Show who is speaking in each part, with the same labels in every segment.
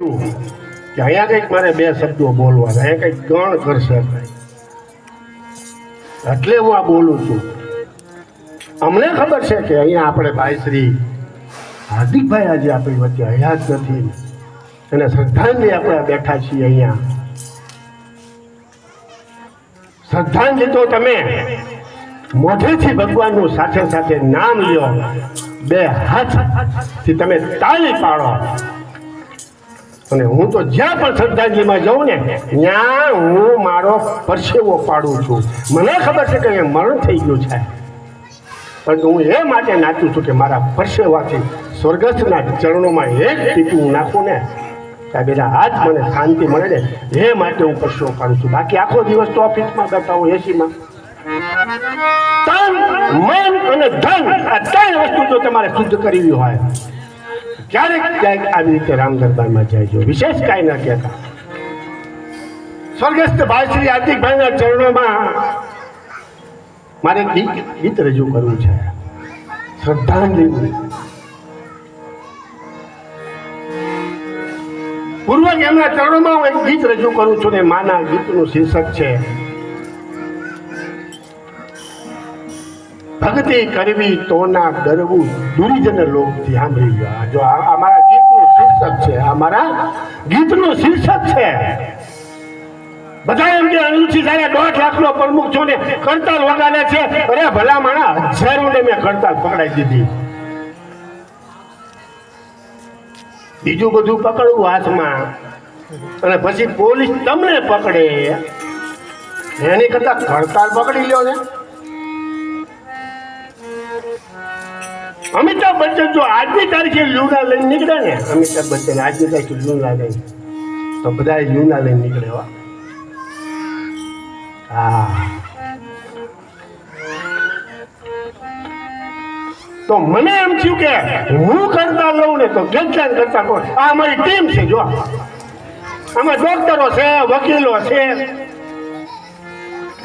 Speaker 1: કે અહીંયા કંઈક મારે બે શબ્દો બોલવાના. અહીંયા કંઈક ગણ કરશે એટલે હું આ બોલું છું. અમને ખબર છે કે અહીંયા આપણે ભાઈ શ્રી હાર્દિકભાઈ આજે આપણી વચ્ચે હયાત નથી. અને શ્રદ્ધાંજલિ આપણે બેઠા છીએ અહીંયા. શ્રદ્ધાંજલિ તો તમે મોઢેથી ભગવાનનું સાથે સાથે નામ લ્યો. બે હાથથી તમે તાળી પાડો. અને હું તો જ્યાં પણ શ્રદ્ધાંજલિમાં જાઉં ને, ત્યાં હું મારો પરસેવો પાડું છું. મને ખબર છે કે અહીંયા મરણ થઈ ગયું છે. પરંતુ હું એ માટે નાચું છું કે મારા પરસેવાથી સ્વર્ગસ્થના ચરણોમાં એક ટીપું હું નાખું ને સાહેબ આજ મને શાંતિ મળે ને, એ માટે હું પરસેવો પાડું છું. બાકી આખો દિવસ તો ઓફિસમાં કરતા હું એસીમાં. તન, મન અને ધન આ ત્રણ વસ્તુ જો તમારે શુદ્ધ કરવી હોય ક્યારેક ક્યાંક આવી રીતે રામ જાય વિશેષ કાંઈ ના કહેતા. સ્વર્ગસ્થ ભાઈ શ્રી હાર્દિકભાઈના ચરણોમાં મારે ગીત ગીત રજૂ કરવું છે. શ્રદ્ધાંજલિ. પૂર્વજ એમના ચરણોમાં હું એક ગીત રજૂ કરું છું ને માના ગીતનું શીર્ષક છે. ભક્તિ કરવી તોના ડરવું દુર્જન લોક સાંભળી ગયો જો આ ગીતનું શીર્ષક છે અમારા ગીતનું શીર્ષક છે. બધા એમ કે અનુચિત સાહેબ દોઢ લાખનો પ્રમુખ છો ને, કરતાલ વગાડે છે. અરે ભલા માણા હજારોને મેં કરતાલ પકડાઈ દીધી. બીજું બધું પકડવું હાથમાં. અને પછી પોલીસ તમને પકડે. એની કરતા કરતાલ પકડી લ્યો ને. અમિતાભ બચ્ચન જો આજની તારીખે લુના લઈને નીકળે ને, અમિતાભ બચ્ચન આજની તારીખે લુના લઈને, તો બધા લુના લઈને નીકળે હો. તો મને એમ થયું કે હું કરતા લઉં ને તો ગેરકાન કરતા કોણ? આ અમારી ટીમ છે, જો. આમાં ડોક્ટરો છે, વકીલો છે.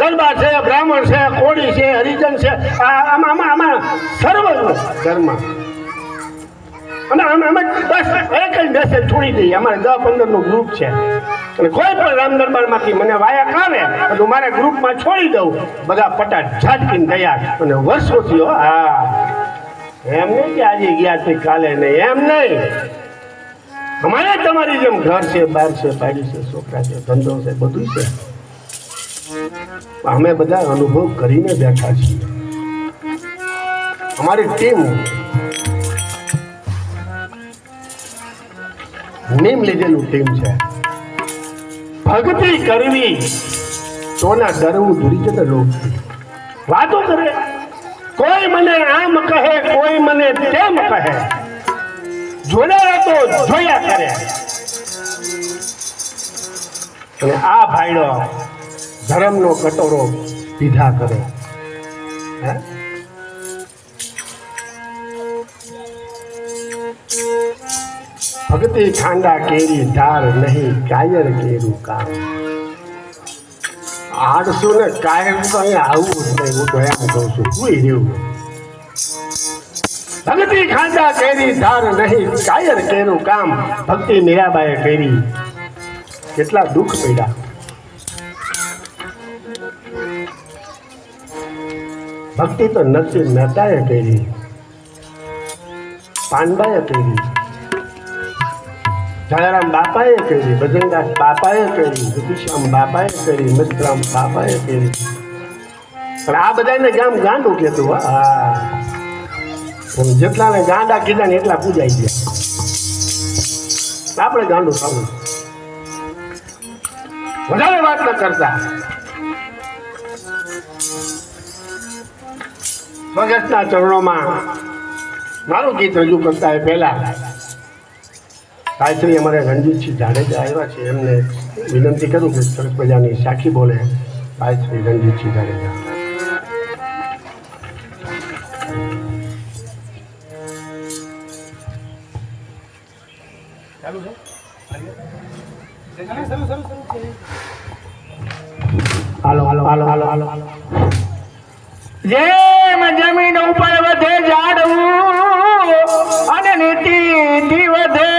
Speaker 1: દરબાર છે, બ્રાહ્મણ છે, કોળી છે, હરિજન છે આમાં આમાં આમાં સર્વ ધર્મ. અને અમે અમે બસ એક જ મેસેજ છોડી દઈએ. અમારે દસ પંદરનું ગ્રુપ છે. અને કોઈ પણ રામ દરબારમાંથી મને વાયક આવે તો મારે ગ્રુપમાં છોડી દઉં. બધા પટા ઝાટકીને તૈયાર. અને વર્ષોથી થયો હા. એમ નહીં કે આજે ગયા છે, કાલે નહીં. એમ નહીં. અમારે તમારી જેમ ઘર છે, બાર છે બારી છે, છોકરા છે, ધંધો છે, બધું છે. અમે બધા અનુભવ કરીને બેઠા છીએ. અમારી ટીમ નેમ લીધેલું ટીમ છે. ભક્તિ કરવી તો ના ડરવું દૂરી જતા લોક વાતો કરે. કોઈ મને આમ કહે, કોઈ મને તેમ કહે. જોડાયા તો જોયા કરે. અને આ ભાઈડો ધર્મનો કટોરો પીધા કરે? ભક્તિ ખાંડા કેરી, ધાર નહીં, કાયર કેરું કામ. આડસો ને કાયર તો આવું નહીં, હું તો એમ કહું છું કોઈ રહ્યું. ભક્તિ ખાંડા કેરી, ધાર નહીં, કાયર કેરું કામ. ભક્તિ મીરાબાએ કરી. કેટલા દુઃખ પડ્યા. ભક્તિ તો નરસિંહ મહેતાએ કરી. પાનબાએ કરી. જયરામ બાપાએ કરી, ભજનદાસ બાપાએ કરી ઋતુશ્યામ બાપાએ કરી મસ્તરામ બાપાએ કરી. પણ આ બધાને ગામ ગાંડું કહેતું હો. જેટલાને ગાંડા કીધા ને એટલા પૂજાઈ ગયા. આપણે ગાંડું ખાવું. વધારે વાત ન કરતા. સ્વગતના ચરણોમાં મારું ગીત રજૂ કરતા એ પહેલાં ગાયત્રી અમારે રણજીતસિંહ જાડેજા આવ્યા છે. એમને વિનંતી કરું કે સરસ મજાની સાખી બોલે ગાયત્રી રણજીતસિંહ જાડેજા. હાલો હાલો હાલો હાલો હાલો. હાલો
Speaker 2: જેમ જમીન ઉપર વધે ઝાડવું અને નીતિ વધે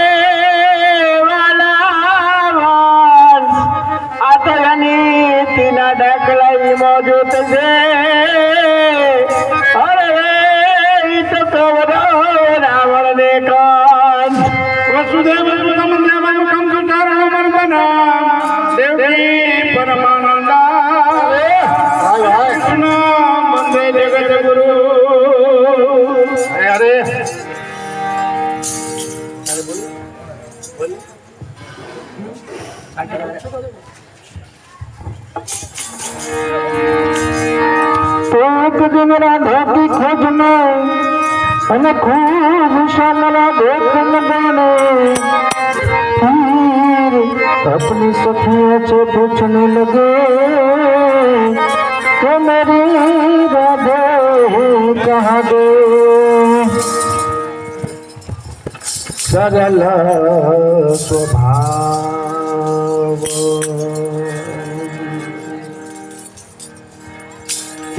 Speaker 2: આ તો નીતિના ઢકલાઈ મોજૂદ છે. અરે તો કવરો રાવણ ને કાન
Speaker 3: વસુદેવ કમ દેવાયું કમ સુધારણ
Speaker 1: મન
Speaker 2: બના દેવની મોટી ખોજ ને અને ખૂબ શામલા દેખન બને. પીર આપની સખીઓ છે પૂછને લગે કે મેરી રાધે કહા દે
Speaker 1: સરલ સ્વભાવ.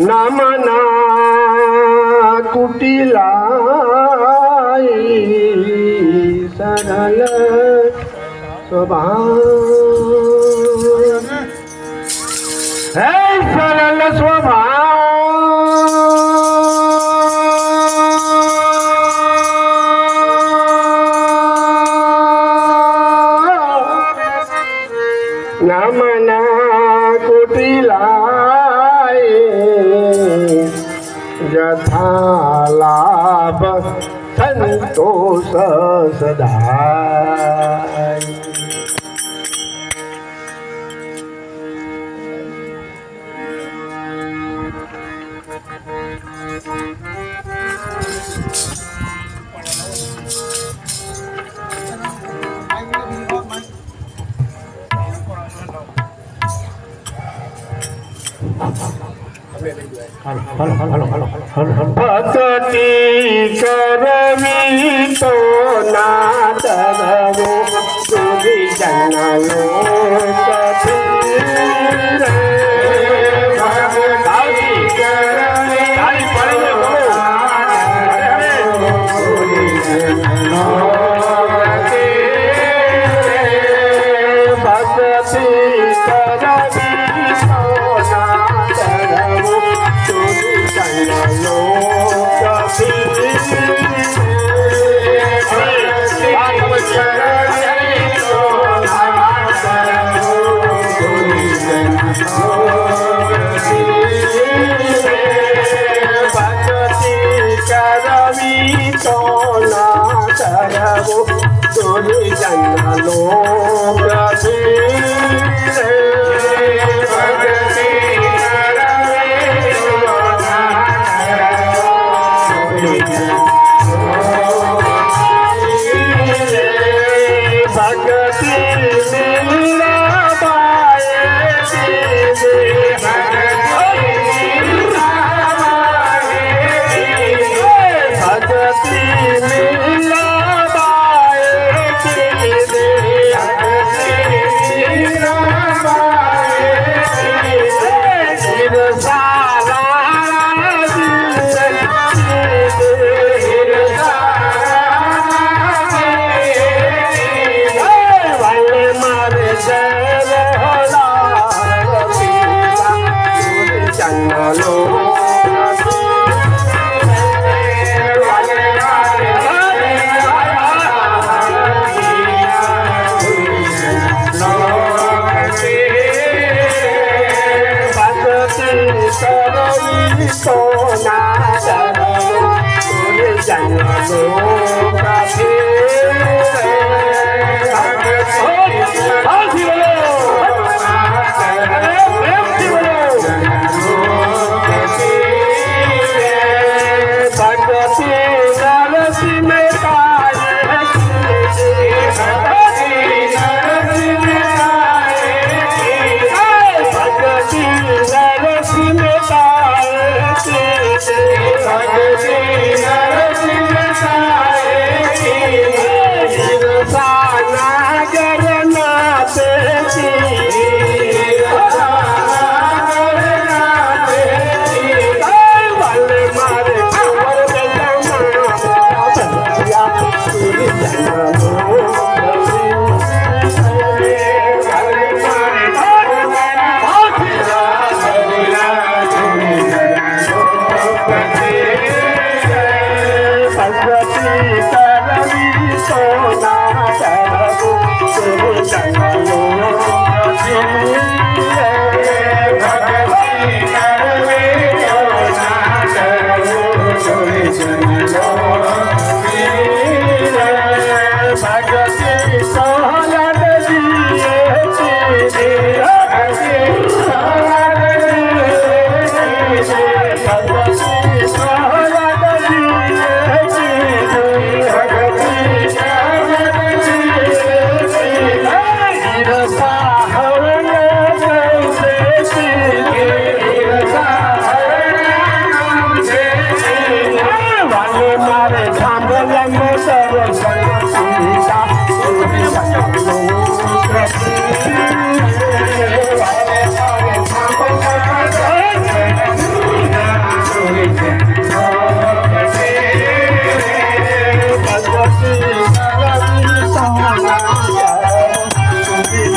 Speaker 1: નામ ના કુટિલાઈ સરલ સ્વભાવ હે સરલ સ્વભાવ तोष सदा Thank you. ભક્તિ કરવી તો ના તરવો. દુરી જનલો Oh, Alam mo sa